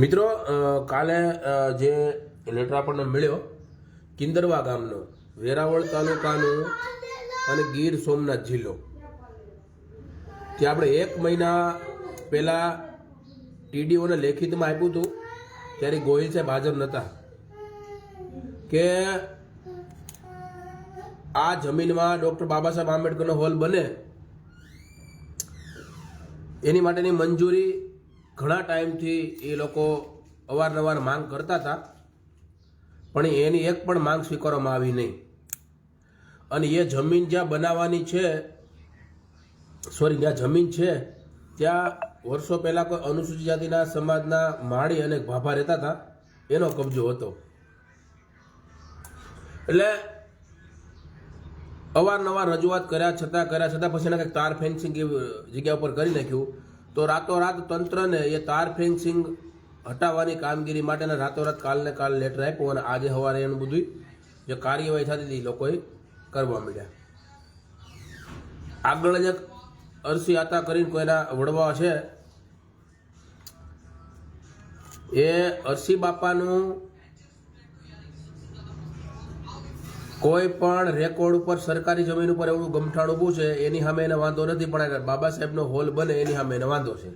મિત્રો કાલે જે લેટર આપણને મળ્યો, કિંદરવા ગામનો, વેરાવળ તાલુકાનો અને ગીર સોમનાથ જિલ્લો. ત્યાં આપણે એક મહિના પહેલાં ટીડીઓને લેખિતમાં આપ્યું હતું, ત્યારે ગોહિલ સાહેબ હાજર નહોતા કે આ જમીનમાં ડૉક્ટર બાબા સાહેબ આંબેડકરનો હોલ બને, એની માટેની મંજૂરી ઘણા ટાઈમથી એ લોકો અવારનવાર માંગ કરતા હતા, પણ એની એક પણ માંગ સ્વીકારવામાં આવી નહીં. અને એ જમીન જ્યાં બનાવવાની છે, સોરી, જ્યાં જમીન છે, ત્યાં વર્ષો પહેલાં કોઈ અનુસૂચિત જાતિના સમાજના માળી અને ભાભા રહેતા હતા, એનો કબજો હતો. એટલે અવારનવાર રજૂઆત કર્યા છતાં કર્યા છતાં પછી એના કંઈક તાર ફેન્સિંગ જગ્યા ઉપર કરી નાખ્યું. તો રાતોરાત તંત્રને એ તાર ફેન્સિંગ હટાવવાની કામગીરી માટેના રાતોરાત કાલને કાલ લેટર આપ્યો અને આજે સવારે એનું બધું જે કાર્યવાહી થતી હતી લોકોએ કરવા માંડ્યા. આગળ જ એક અરસી આતા કરીને કોઈના વડવા છે. એ અરસી બાપાનું કોઈ પણ રેકોર્ડ ઉપર, સરકારી જમીન ઉપર એવું ગમઠાણ ઊભું છે એની સામે એને વાંધો નથી. પણ બાબા સાહેબનો હોલ બને, એની સામે એને વાંધો છે.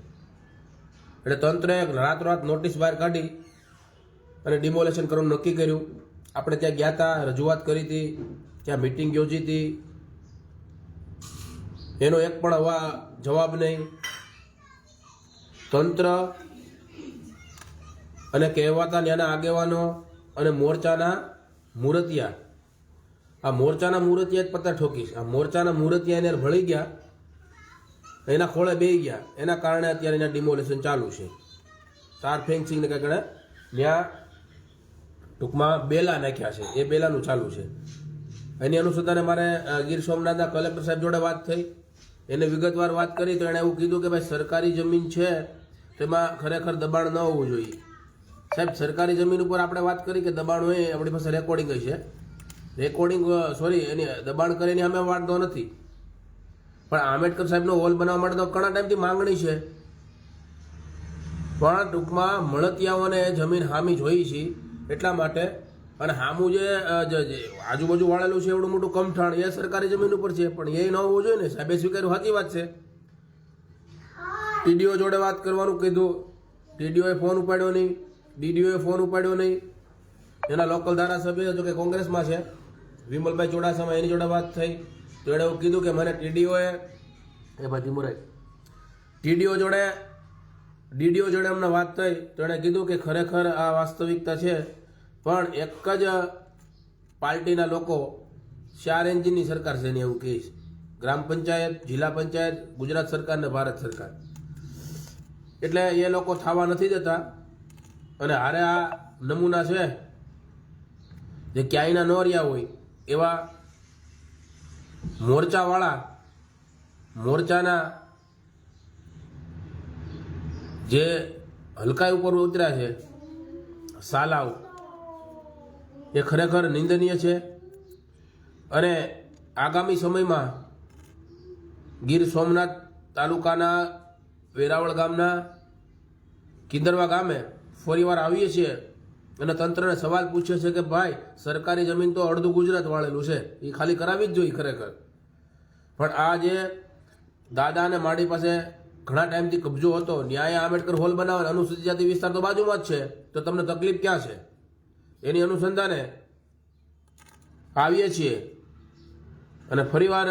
એટલે તંત્રએ રાતોરાત નોટિસ બહાર કાઢી અને ડિમોલેશન કરવાનું નક્કી કર્યું. આપણે ત્યાં ગયા હતા રજૂઆત કરી હતી, ત્યાં મિટિંગ યોજી હતી. એનો એક પણ હવા જવાબ નહીં. તંત્ર અને કહેવાતા ત્યાંના આગેવાનો અને મોરચાના મૂર્તિયા આ મોરચાના મૂર્તિયા જ પત્તા ઠોકીશ આ મોરચાના મૂર્તિયા એને ભળી ગયા, એના ખોળે બેહી ગયા. એના કારણે અત્યારે એના ડિમોલેશન ચાલુ છે. તાર ફેન્સિંગને કંઈક ત્યાં ટૂંકમાં બેલા નાખ્યા છે. એ બેલાનું ચાલુ છે. એની અનુસંધાને મારે ગીર સોમનાથના કલેક્ટર સાહેબ જોડે વાત થઈ. એને વિગતવાર વાત કરી તો એણે એવું કીધું કે ભાઈ સરકારી જમીન છે, તેમાં ખરેખર દબાણ ન હોવું જોઈએ. સાહેબ, સરકારી જમીન ઉપર આપણે વાત કરી કે દબાણ હોય આપણી પાસે રેકોર્ડિંગ છે. રેકોર્ડિંગ સોરી એની દબાણ કરીને અમે વાંધો નથી. પણ આંબેડકર સાહેબનો હોલ બનાવવા માટે તો ઘણા ટાઈમથી માંગણી છે. પણ ટૂંકમાં મળતિયાઓને જમીન હામી જોઈ છે, એટલા માટે. અને હામું જે આજુબાજુ વાળેલું છે એવડું મોટું કમઠાણ એ સરકારી જમીન ઉપર છે, પણ એ ન હોવું જોઈએ ને. સાહેબે સ્વીકાર્યું, સાચી વાત છે. ટીડીઓ જોડે વાત કરવાનું કીધું. ટીડીઓએ ફોન ઉપાડ્યો નહીં. ડીડીઓએ ફોન ઉપાડ્યો નહીં. એના લોકલ ધારાસભ્ય, જો કે કોંગ્રેસમાં છે. વિમલભાઈ ચોડાસામાં એની જોડે વાત થઈ. તો એણે એવું કીધું કે મને ટીડીઓએ એ ભાઈ ધીમુરાઈ ટીડીઓ જોડે, ડીડીઓ જોડે અમને વાત થઈ. તો એણે કીધું કે ખરેખર આ વાસ્તવિકતા છે, પણ એક જ પાર્ટીના લોકો ચાર એન્જિનની સરકાર છે એને એવું કહીશ ગ્રામ પંચાયત, જિલ્લા પંચાયત, ગુજરાત સરકાર ને ભારત સરકાર. એટલે એ લોકો થવા નથી દેતા. અને હારે આ નમૂના છે, જે ક્યાંયના ન રહ્યા હોય એવા મોરચાવાળા, મોરચાના જે હલકાઈ ઉપર ઉતર્યા છે સાલાવ એ ખરેખર નિંદનીય છે અને આગામી સમયમાં ગીર સોમનાથ તાલુકાના વેરાવળ ગામના કિંદરવા ગામે ફરીવાર આવીએ છીએ. અને તંત્રને સવાલ પૂછે છે કે ભાઈ, સરકારી જમીન તો અડધું ગુજરાત વાળેલું છે. એ ખાલી કરાવી જ જોઈએ ખરેખર. પણ આ જે દાદા અને માડી પાસે ઘણા ટાઈમથી કબજો હતો, ન્યાય આંબેડકર હોલ બનાવવાનો, અનુસૂચિત જાતિ વિસ્તાર તો બાજુમાં જ છે. તો તમને તકલીફ ક્યાં છે? એની અનુસંધાને આવીએ છીએ અને ફરીવાર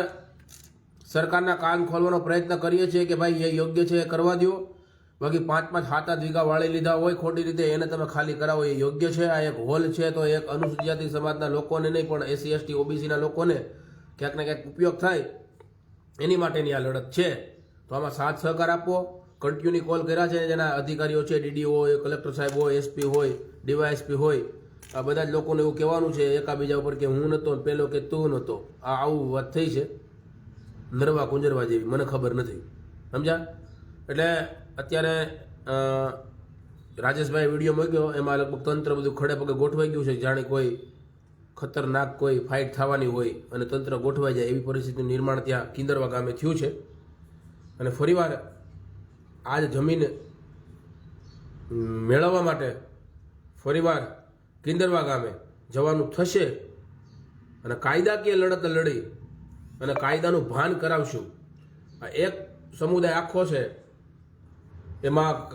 સરકારના કાન ખોલવાનો પ્રયત્ન કરીએ છીએ કે ભાઈ, એ યોગ્ય છે, એ કરવા દો બાકી પાંચ પાંચ સાત આઠ વીઘા વાળી લીધા હોય ખોટી રીતે, એને તમે ખાલી કરાવો એ યોગ્ય છે. આ એક હોલ છે, તો એક અનુસૂચિત સમાજના લોકોને નહીં, પણ એસસી, એસટી, ઓબીસીના લોકોને ક્યાંક ને ક્યાંક ઉપયોગ થાય એની માટેની આ લડત છે. તો આમાં સાથ સહકાર આપવો કન્ટિન્યુ કોલ કર્યા છે, જેના અધિકારીઓ છે, ડીડીઓ હોય, કલેક્ટર સાહેબ હોય, એસપી હોય, ડીવાયએસપી હોય, આ બધા જ લોકોને એવું કહેવાનું છે એકાબીજા ઉપર કે હું નહોતો પેલો કે તું નહોતો. આ આવું વાત થઈ છે. નરવા કુંજરવા જેવી, મને ખબર નથી. સમજ્યા? એટલે અત્યારે રાજેશભાઈ વીડિયો મૂક્યો, એમાં લગભગ તંત્ર બધું ખડે પગે ગોઠવાઈ ગયું છે, જાણે કોઈ ખતરનાક કોઈ ફાઇટ થવાની હોય અને તંત્ર ગોઠવાઈ જાય એવી પરિસ્થિતિનું નિર્માણ ત્યાં કિંદરવા ગામે થયું છે. અને ફરીવાર આ જ જમીન મેળવવા માટે ફરીવાર કિંદરવા ગામે જવાનું થશે અને કાયદાકીય લડત લડી અને કાયદાનું ભાન કરાવશું. આ એક સમુદાય આખો છે એમાં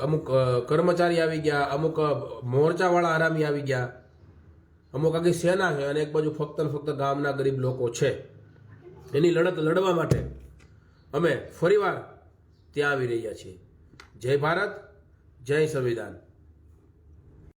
અમુક કર્મચારી આવી ગયા, અમુક મોરચાવાળા આરામી આવી ગયા. અમુક આખી સેના છે અને એક બાજુ ફક્ત ને ફક્ત ગામના ગરીબ લોકો છે. એની લડત લડવા માટે અમે ફરીવાર ત્યાં આવી રહ્યા છીએ. જય ભારત, જય સંવિધાન.